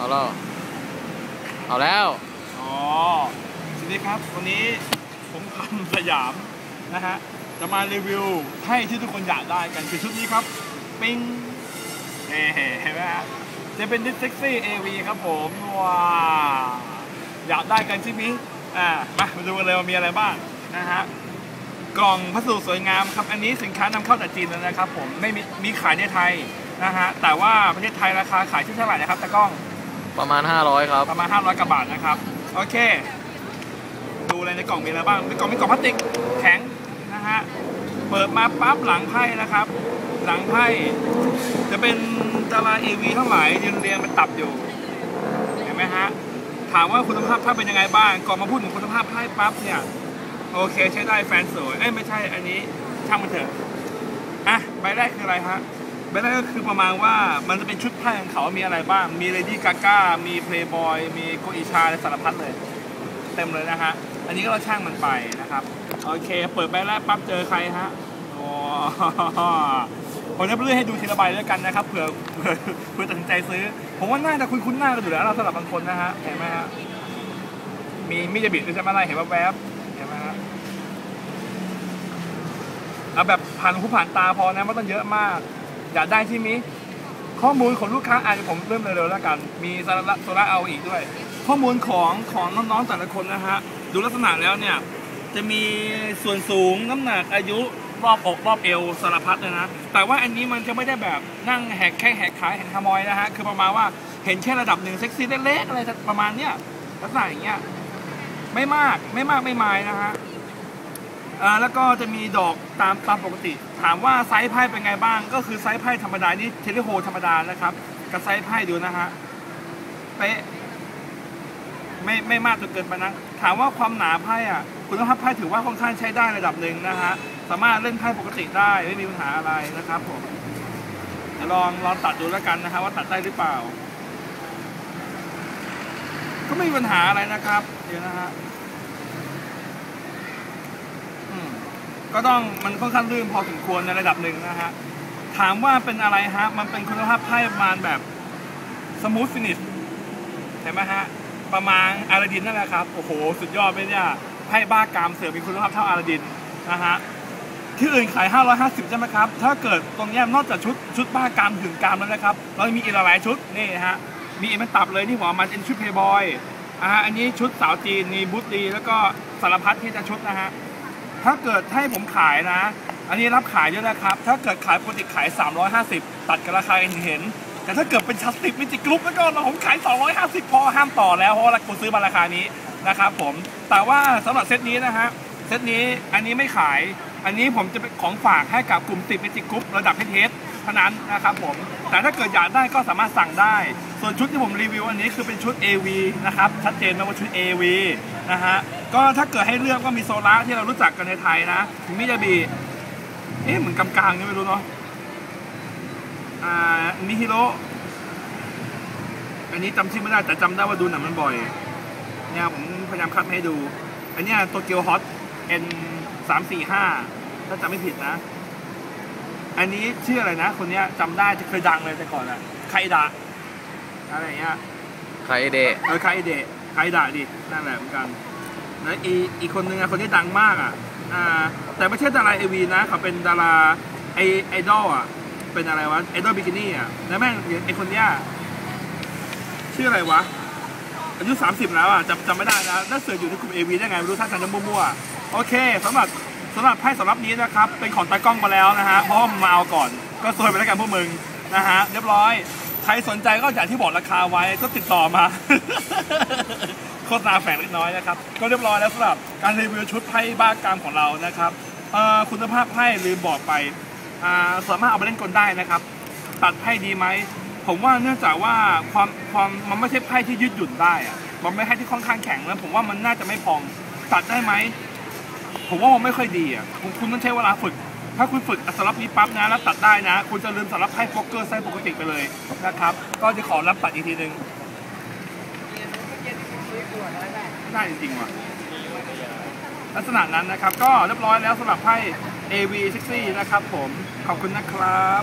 เอาแล้ว เอาแล้ว อ๋อ สวัสดีครับ วันนี้ผมพันสยามนะฮะ จะมารีวิวให้ที่ทุกคนอยากได้กันคือชุดนี้ครับ ปิงเฮ้เห็นไหมฮะจะเป็นดิสเซ็กซี่เอวีครับผมว้าอยากได้กันใช่ไหมอ่า มามาดูกันเลยว่ามีอะไรบ้างนะฮะกล่องพัสดุสวยงามครับ อันนี้สินค้านำเข้าจากจีนแล้วนะครับผมไม่มีมีขายในไทยนะฮะแต่ว่าประเทศไทยราคาขายที่เท่าไหร่นะครับตะกล้อง ประมาณ 500 ครับ ประมาณ 500กว่าบาทนะครับ โอเค ดูเลยในกล่องมีอะไรบ้างในกล่องมีกล่องพลาสติกแข็งนะฮะ เปิดมาปั๊บหลังไพ่นะครับ หลังไพ่จะเป็นดาราเอวีทั้งหลายยืนเรียงเป็นตับอยู่ เห็นไหมฮะ ถามว่าคุณภาพไพ่เป็นยังไงบ้าง ก่อนมาพูดถึงคุณภาพไพ่ปั๊บเนี่ย โอเคใช้ได้แฟนสวย เอ้ยไม่ใช่อันนี้ช่างมันเถอะ อะใบแรกคืออะไรฮะ ใบแรกก็คือประมาณว่ามันจะเป็นชุดไพ่ของเขามีอะไรบ้าง มีเลดี้กาก้ามีเพลย์บอยมีโกอิชาและสารพัดเลย เต็มเลยนะฮะ อันนี้ก็เราช่างมันไปนะครับ โอเค เปิดใบแรกปั๊บเจอใครฮะโอ้ผมจะเลื่อให้ดูทีละใบแล้วกันนะครับเผื่อเผื่อตัดสินใจซื้อ ผมว่าน่าจะคุ้นคุ้นๆหน้ากันอยู่แล้วเราสำหรับบางคนนะฮะเห็นไหมฮะมีมิจบิดด้วยใช่ไหมอะไรเห็นแวบๆเห็นไหมฮะเอาแบบผ่านหูผ่านตาพอนะไม่ต้องเยอะมาก อยากได้ที่มีข้อมูลของลูกค้าอาจจะผมเริ่มเร็วๆแล้วกัน มีโซล่าโซลาเอาอีกด้วย ข้อมูลของของน้องๆแต่ละคนนะฮะดูลักษณะแล้วเนี่ยจะมีส่วนสูงน้ำหนักอายุรอบอกรอบเอวสารพัดเลยนะ แต่ว่าอันนี้มันจะไม่ได้แบบนั่งแหกแข้งแหกขาแหกขามอยนะฮะ คือประมาณว่าเห็นแค่ระดับหนึ่งเซ็กซี่เล็กๆอะไรประมาณเนี้ยลักษณะอย่างเงี้ยไม่มากไม่มากไม่มายนะฮะ แล้วก็จะมีดอกตามตามปกติ ถามว่าไซส์ไพ่เป็นไงบ้าง ก็คือไซส์ไพ่ธรรมดานี่เทเลโฮธรรมดานะครับ กับไซส์ไพ่ดูนะฮะเป๊ะไม่ไม่มากจนเกินไปนะถามว่าความหนาไพ่อะคุณภาพไพ่ถือว่าค่อนข้างใช้ได้ระดับหนึ่งนะฮะสามารถเล่นไพ่ปกติได้ไม่มีปัญหาอะไรนะครับผมลองลองตัดดูแล้วกันนะฮะว่าตัดได้หรือเปล่า ก็ไม่มีปัญหาอะไรนะครับ เดี๋ยวนะฮะ อืม ก็ต้องมันค่อนข้างลื่นพอสมควรในระดับหนึ่งนะฮะ ถามว่าเป็นอะไรฮะ มันเป็นคุณภาพไพ่ประมาณแบบสมูทฟินิชเห็นไหมฮะ ประมาณอาราดินนั่นแหละครับ โอ้โห สุดยอดไปเนี่ยไพ่บ้ากามเสือมีคุณภาพเท่าอาราดินนะฮะ ที่อื่นขาย 550 ใช่ไหมครับ ถ้าเกิดตรงนี้นอกจากชุดชุดบ้ากามถึงกามแล้วนะครับ เรามีอีกหลายชุดนี่ฮะ มีอีกมันตับเลยที่หัวมันเป็นชุดเพย์บอยอ่าอันนี้ชุดสาวจีนมีบูตลีแล้วก็สารพัดที่จะชุดนะฮะ ถ้าเกิดให้ผมขายนะ อันนี้รับขายด้วยนะครับ ถ้าเกิดขายปกติขาย 350 ตัดกันราคาเห็น แต่ถ้าเกิดเป็นชัสติกมิจิกรุ๊ปแล้วก็ผมขาย 250 พอห้ามต่อแล้วเพราะว่าคุณซื้อมาราคานี้นะครับผม แต่ว่าสำหรับเซตนี้นะฮะ เซตนี้อันนี้ไม่ขาย อันนี้ผมจะเป็นของฝากให้กับกลุ่มติดมิจิกรุ๊ประดับเทสเท่านั้นนะครับผม แต่ถ้าเกิดอยากได้ก็สามารถสั่งได้ ส่วนชุดที่ผมรีวิวอันนี้คือเป็นชุด AV นะครับ ชัดเจนนะว่าชุด AV นะฮะ ก็ถ้าเกิดให้เลือกก็มีโซล่าที่เรารู้จักกันในไทยนะมิยาบิเอ๊ะเหมือนกำกลางนี่ไม่รู้เนาะอ่านิฮิโรอันนี้จำชื่อไม่ได้แต่จำได้ว่าดูหนังมันบ่อยเนี่ยผมพยายามคัดให้ดู อันนี้โตเกียวฮอต N สามสี่ห้าถ้าจำไม่ผิดนะ อันนี้ชื่ออะไรนะ คนนี้จำได้จะเคยดังเลยแต่ก่อนอะไคดะ อะไรอย่างเงี้ยใครเดะเออไคเดะไคดะดินั่นแหละเหมือนกันแล้วอีอีกคนนึงอะคนที่ดังมากอะอ่าแต่ไม่ใช่ดาราเอวีนะเขาเป็นดาราไอไอดอลอะเป็นอะไรวะไอดอลบิกินี่อะแล้วแม่งไอคนเนี้ยชื่ออะไรวะอายุ 30 แล้วอะจำจำไม่ได้นะน่าเสือกอยู่ในกลุ่มเอวีได้ไงไม่รู้ท่านทันจะมั่วๆโอเคสำหรับสำหรับไพ่สำหรับนี้นะครับ เป็นของตากล้องมาแล้วนะฮะเพราะว่ามันมาเอาก่อน ก็ซวยไปแล้วกันพวกมึงนะฮะเรียบร้อย ใครสนใจก็อย่างที่บอกราคาไว้ก็ติดต่อมา โฆษณาแฝงเล็กน้อยนะครับ ก็เรียบร้อยแล้วสำหรับการรีวิวชุดไพ่บ้ากามของเรานะครับคุณภาพไพ่ลืมบอกไปสามารถเอาไปเล่นกลได้นะครับ ตัดไพ่ดีไหมผมว่าเนื่องจากว่าความความมันไม่ใช่ไพ่ที่ยืดหยุ่นได้อะมันไม่ใช่ที่ค่อนข้างแข็งแล้ว ผมว่ามันน่าจะไม่พองตัดได้ไหมผมว่ามันไม่ค่อยดีอะคุณต้องใช้เวลาฝึก ถ้าคุณฝึกสำหรับนี้ปั๊บนะแล้วตัดได้นะ คุณจะลืมสำหรับไพ่โป๊กเกอร์ไส้ปกติไปเลยนะครับ ก็จะขอรับตัดอีกทีหนึ่งได้จริงๆว่ะลักษณะนั้นนะครับ ก็เรียบร้อยแล้วสำหรับไพ่ AV ซี่นะครับผม ขอบคุณนะครับ